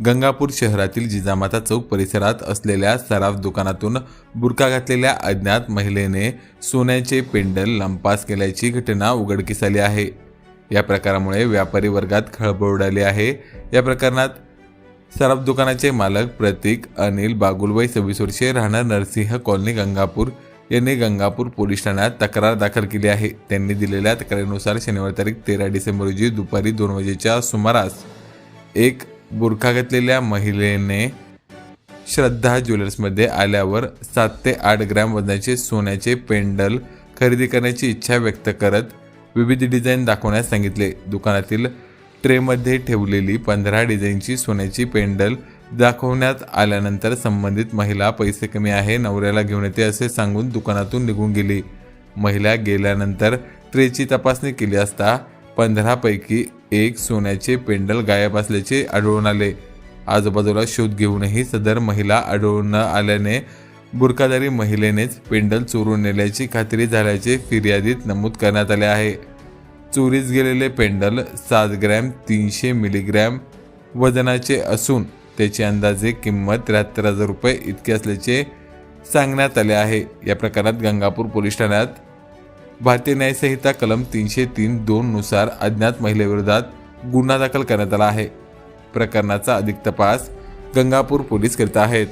गंगापूर शहरातील जिजामाता चौक परिसरात असलेल्या सराफ दुकानातून बुरका घातलेल्या अज्ञात महिलेने सोन्याचे पेंडल लंपास केल्याची घटना उघडकीस आली आहे. या प्रकारामुळे व्यापारी वर्गात खळबळ उडाली आहे. या प्रकरणात सराफ दुकानाचे मालक प्रतीक अनिल बागुलबाई सव्वीस वर्षे राहणार नरसिंह कॉलनी गंगापूर यांनी गंगापूर पोलीस ठाण्यात तक्रार दाखल केली आहे. त्यांनी दिलेल्या तक्रारीनुसार शनिवार तारीख तेरा डिसेंबर रोजी दुपारी दोन वाजेच्या सुमारास एक बुरखा घेतलेल्या महिलेने श्रद्धा ज्वेलर्समध्ये आल्यावर सात ते आठ ग्रॅम वजनाचे सोन्याचे पेंडल खरेदी करण्याची इच्छा व्यक्त करत विविध डिझाईन दाखवण्यास सांगितले. दुकानातील ट्रेमध्ये ठेवलेली पंधरा डिझाईनची सोन्याची पेंडल दाखवण्यात आल्यानंतर संबंधित महिला पैसे कमी आहे नवऱ्याला घेऊन येते असे सांगून दुकानातून निघून गेली. महिला गेल्यानंतर ट्रेची तपासणी केली असता पंधरापैकी एक सोन्याचे पेंडल गायब असल्याचे आढळून आले. आजूबाजूला शोध घेऊनही सदर महिला आढळून न आल्याने बुरकादारी महिलेनेच पेंडल चोरून नेल्याची खात्री झाल्याचे फिर्यादीत नमूद करण्यात आले आहे. चोरीस गेलेले पेंडल सात ग्रॅम तीनशे मिलीग्रॅम वजनाचे असून त्याची अंदाजे किंमत त्र्याहत्तर हजार रुपये इतकी असल्याचे सांगण्यात आले आहे. या प्रकरणात गंगापूर पोलीस ठाण्यात भारतीय न्यायसंहिता कलम तीनशे तीन दोन नुसार अज्ञात महिलेविरोधात गुन्हा दाखल करण्यात आला आहे. प्रकरणाचा अधिक तपास गंगापूर पोलीस करीत आहेत.